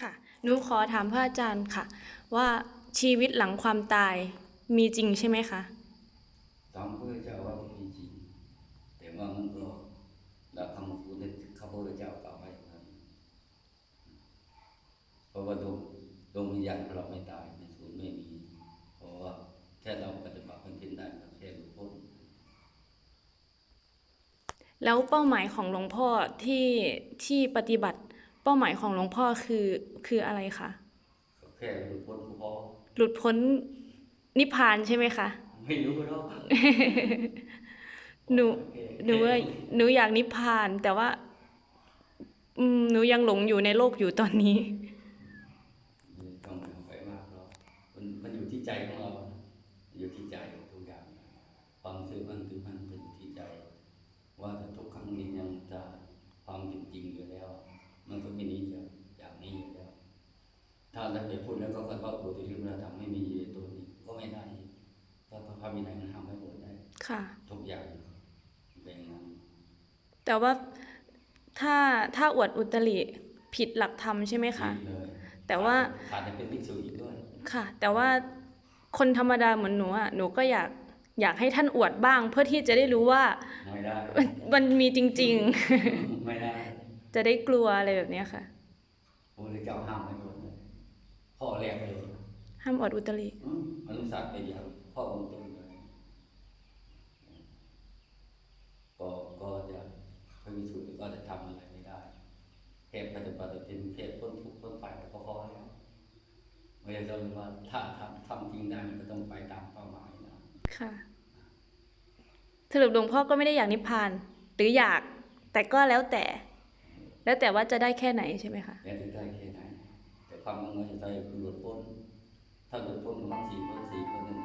ค่ะ หนูขอถามพระอาจารย์ค่ะ ว่าชีวิตหลังความตายมีจริงใช่ไหมคะตามพระเจ้าว่ามีจริง แต่ว่ามันก็หลักคำพูดที่ข้าพระเจ้ากล่าวไว้อย่างนั้นเพราะว่าดวงดวงวิญญาณของเราไม่ตายไม่สูญไม่มี เพราะว่าแค่เราปฏิบัติมันเป็นได้ก็แค่หลุดพ้นแล้วเป้าหมายของหลวงพ่อที่ที่ปฏิบัติเป้าหมายของหลวงพ่อคือคืออะไรคะก็แค่หลุดพ้นก็พอหลุดพ้นนิพพานใช่ไหมคะไม่รู้หรอกหนูหนูว่าหนูอยากนิพพาน แต่ว่าอืมหนูยังหลงอยู่ในโลกอยู่ตอนนี้ไม่ต้องเอาไปมากหรอกมันมันอยู่ที่ใจของเรานะอยู่ที่ใจทุกอย่างความซื่อมั่นถือมั่นเป็นอยู่ที่ใจ ว่าถ้าทุกครั้งนี้ยังจะความเป็นจริงอยู่แล้ว มันก็ไม่หนี้จากอย่างนี้อยู่แล้ว ถ้าเราไปพูดแล้วก็คิดว่าอุตริมระดับไม่มีอยู่ในตัวนี้ ก็ไม่ได้อีกเพราะพระวินัยมันทำให้หมดได้ ค่ะ ทุกอย่างเป็นอย่างนั้นแต่ว่าถ้าถ้าอวดอุตริผิดหลักธรรมใช่ไหมคะดีเลยแต่ว่าขาดจะเป็นภิกษุอีกด้วยค่ะ แต่ว่าคนธรรมดาเหมือนหนูอะหนูก็อยากอยากให้ท่านอวดบ้าง เพื่อที่จะได้รู้ว่าไม่ได้มันมันมีจริงไม่ได้ๆจะได้กลัวอะไรแบบเนี้ยค่ะพระพุทธเจ้าห้ามไม่ หมดเลยข้อแรกเลยห้ามอวดอุตริอืมอนุสัตว์ไปเดียวข้อองค์ต้นเลยก็ก็จะพระวิสุทธิ์ก็จะทำอะไรไม่ได้แค่ปฏิบัติเป็นแค่พ้นทุกข์พ้นไปก็พอแล้วไม่ได้ต้องว่าถ้าทำทำจริงได้มันก็ต้องไปตามเป้าหมายนะค่ะสรุปหลวงพ่อก็ไม่ได้อยากนิพพาน หรืออยากแต่ก็แล้วแต่ แล้วแต่ว่าจะได้แค่ไหนใช่ไหมคะแล้วจะได้แค่ ไหนแต่ความมุ่งมั่นใจคือหลุดพ้นถ้าหลุดพ้นมันสี่พ้นสี่พ้นนั้น